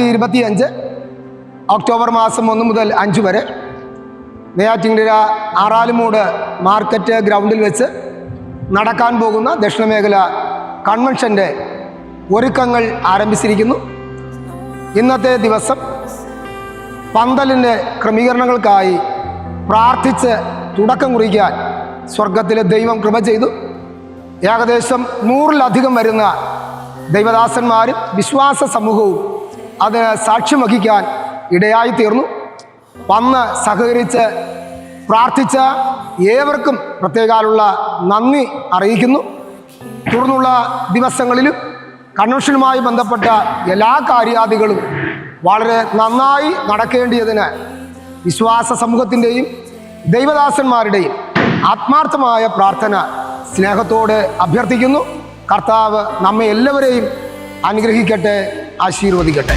രണ്ടായിരത്തി ഇരുപത്തി അഞ്ച് ഒക്ടോബർ മാസം ഒന്ന് മുതൽ അഞ്ച് വരെ നെയ്യാറ്റിൻകര ആറാലുമൂട് മാർക്കറ്റ് ഗ്രൗണ്ടിൽ വെച്ച് നടക്കാൻ പോകുന്ന ദക്ഷിണമേഖല കൺവെൻഷന്റെ ഒരുക്കങ്ങൾ ആരംഭിച്ചിരിക്കുന്നു. ഇന്നത്തെ ദിവസം പന്തലിന്റെ ക്രമീകരണങ്ങൾക്കായി പ്രാർത്ഥിച്ച് തുടക്കം കുറിക്കാൻ സ്വർഗത്തിലെ ദൈവം കൃപ ചെയ്തു. ഏകദേശം നൂറിലധികം വരുന്ന ദൈവദാസന്മാരും വിശ്വാസ സമൂഹവും അതിന് സാക്ഷ്യം വഹിക്കാൻ ഇടയായി തീർന്നു. വന്ന് സഹകരിച്ച് പ്രാർത്ഥിച്ച ഏവർക്കും പ്രത്യേകാലുള്ള നന്ദി അറിയിക്കുന്നു. തുടർന്നുള്ള ദിവസങ്ങളിലും കൺവെൻഷനുമായി ബന്ധപ്പെട്ട എല്ലാ കാര്യാദികളും വളരെ നന്നായി നടക്കേണ്ടിയതിന് വിശ്വാസ സമൂഹത്തിന്റെയും ദൈവദാസന്മാരുടെയും ആത്മാർത്ഥമായ പ്രാർത്ഥന സ്നേഹത്തോടെ അഭ്യർത്ഥിക്കുന്നു. കർത്താവ് നമ്മെ എല്ലാവരെയും അനുഗ്രഹിക്കട്ടെ ആശീർവദിക്കട്ടെ.